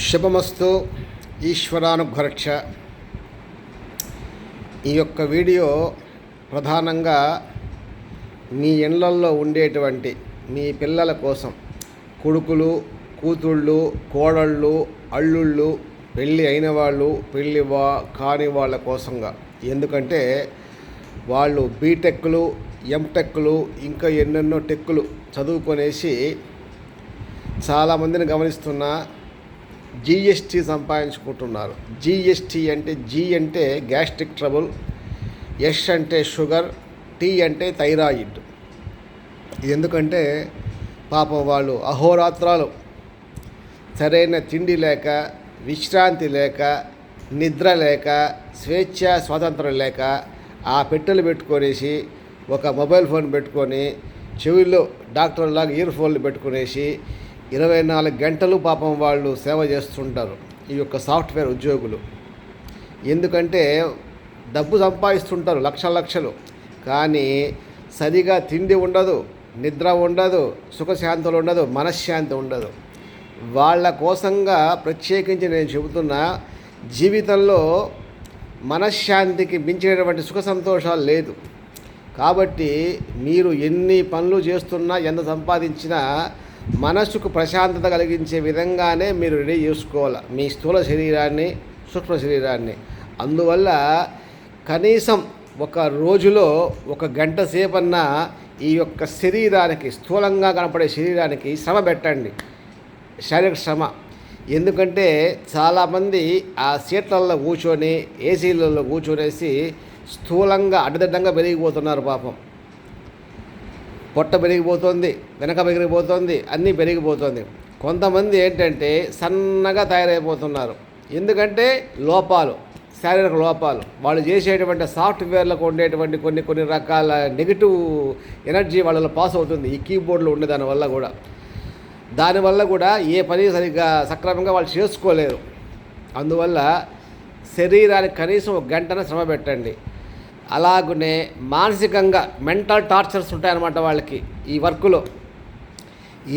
శుభమస్తు ఈశ్వరానుఘరక్ష ఈ యొక్క వీడియో ప్రధానంగా మీ ఇళ్ళల్లో ఉండేటువంటి మీ పిల్లల కోసం. కొడుకులు కూతుళ్ళు కోడళ్ళు అల్లుళ్ళు పెళ్ళి అయిన వాళ్ళు పెళ్ళి వా కాని వాళ్ళ కోసంగా. ఎందుకంటే వాళ్ళు బీటెక్లు ఎంటెక్లు ఇంకా ఎన్నెన్నో టెక్కులు చదువుకొనేసి చాలామందిని గమనిస్తున్నా జిఎస్టీ సంపాదించుకుంటున్నారు. జిఎస్టీ అంటే జీ అంటే గ్యాస్ట్రిక్ ట్రబుల్ ఎస్ అంటే షుగర్ టీ అంటే థైరాయిడ్ ఎందుకంటే పాపం వాళ్ళు అహోరాత్రాలు. సరైన తిండి లేక విశ్రాంతి లేక నిద్ర లేక స్వేచ్ఛ స్వాతంత్రం లేక ఆ పెట్టెలు పెట్టుకొనేసి ఒక మొబైల్ ఫోన్ పెట్టుకొని చెవుల్లో డాక్టర్ లాగా ఇయర్ ఫోన్లు పెట్టుకునేసి ఇరవై నాలుగు గంటలు పాపం వాళ్ళు సేవ చేస్తుంటారు ఈ యొక్క సాఫ్ట్వేర్ ఉద్యోగులు. ఎందుకంటే డబ్బు సంపాదిస్తుంటారు లక్షల లక్షలు. కానీ సరిగా తిండి ఉండదు నిద్ర ఉండదు సుఖశాంతులు ఉండదు మనశ్శాంతి ఉండదు. వాళ్ళ కోసంగా ప్రత్యేకించి నేను చెబుతున్నా జీవితంలో మనశ్శాంతికి మించినటువంటి సుఖ సంతోషాలు లేదు. కాబట్టి మీరు ఎన్ని పనులు చేస్తున్నా ఎంత సంపాదించినా మనసుకు ప్రశాంతత కలిగించే విధంగానే మీరు రెడీ చేసుకోవాలి. మీ స్థూల శరీరాన్ని సూక్ష్మ శరీరాన్ని. అందువల్ల కనీసం ఒక రోజులో ఒక గంట సేపన్నా ఈ యొక్క శరీరానికి స్థూలంగా కనపడే శరీరానికి శ్రమ పెట్టండి. శారీరక శ్రమ. ఎందుకంటే చాలామంది ఆ సీట్లలో కూర్చొని ఏసీలలో కూర్చొనేసి స్థూలంగా అడ్డదిడ్డంగా పెరిగిపోతున్నారు పాపం. పొట్ట పెరిగిపోతుంది వెనక పెరిగిపోతుంది అన్నీ పెరిగిపోతుంది. కొంతమంది ఏంటంటే సన్నగా తయారైపోతున్నారు. ఎందుకంటే లోపాలు శారీరక లోపాలు. వాళ్ళు చేసేటువంటి సాఫ్ట్వేర్లకు ఉండేటువంటి కొన్ని కొన్ని రకాల నెగిటివ్ ఎనర్జీ వాళ్ళలో పాస్ అవుతుంది. ఈ కీబోర్డ్లో ఉండే దానివల్ల కూడా. దానివల్ల కూడా ఏ పని సరిగ్గా సక్రమంగా వాళ్ళు చేసుకోలేరు. అందువల్ల శరీరానికి కనీసం ఒక గంటన శ్రమ పెట్టండి. అలాగనే మానసికంగా మెంటల్ టార్చర్స్ ఉంటాయన్నమాట వాళ్ళకి ఈ వర్క్లో.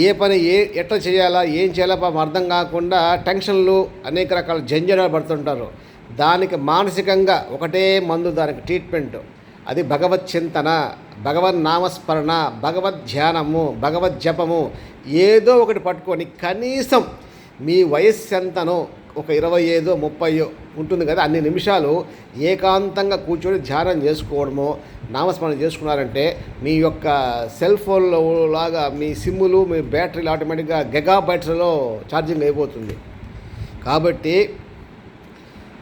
ఏ పని ఏ ఎట్లా చేయాలా ఏం చేయాలా పాపం అర్థం కాకుండా టెన్షన్లు అనేక రకాల జంజరాలు పడుతుంటారు. దానికి మానసికంగా ఒకటే మందు దానికి ట్రీట్మెంట్. అది భగవత్ చింతన భగవన్ నామస్మరణ భగవద్ ధ్యానము భగవద్ జపము ఏదో ఒకటి పట్టుకొని కనీసం మీ వయస్సు ఎంతనో ఒక ఇరవై ఐదో ముప్పయో ఉంటుంది కదా అన్ని నిమిషాలు ఏకాంతంగా కూర్చొని ధ్యానం చేసుకోవడమో నామస్మరణ చేసుకున్నారంటే మీ యొక్క సెల్ ఫోన్లో లాగా మీ సిమ్ములు మీ బ్యాటరీలు ఆటోమేటిక్గా గెగా బ్యాటరీలో ఛార్జింగ్ అయిపోతుంది. కాబట్టి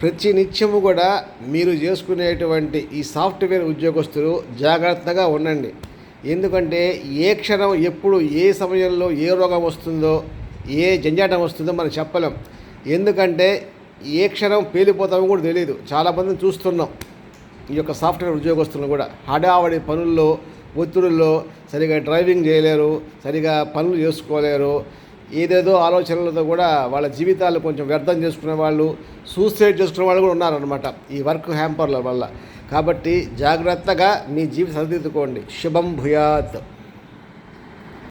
ప్రతి నిత్యము కూడా మీరు చేసుకునేటువంటి ఈ సాఫ్ట్వేర్ ఉద్యోగస్తులు జాగ్రత్తగా ఉండండి. ఎందుకంటే ఏ క్షణం ఎప్పుడు ఏ సమయంలో ఏ రోగం వస్తుందో ఏ జంజాటం వస్తుందో మనం చెప్పలేం. ఎందుకంటే ఏ క్షణం పేలిపోతామో కూడా తెలియదు చాలామందిని చూస్తున్నాం. ఈ యొక్క సాఫ్ట్వేర్ ఉద్యోగస్తులను కూడా. హడావడి పనుల్లో ఒత్తిడుల్లో సరిగా డ్రైవింగ్ చేయలేరు సరిగా పనులు చేసుకోలేరు. ఏదేదో ఆలోచనలతో కూడా వాళ్ళ జీవితాలు కొంచెం వ్యర్థం చేసుకునే వాళ్ళు సూసైడ్ చేసుకునే వాళ్ళు కూడా ఉన్నారనమాట ఈ వర్క్ హ్యాంపర్ల వల్ల. కాబట్టి జాగ్రత్తగా మీ జీవితం సరిదిద్దుకోండి. శుభం భూయాత్.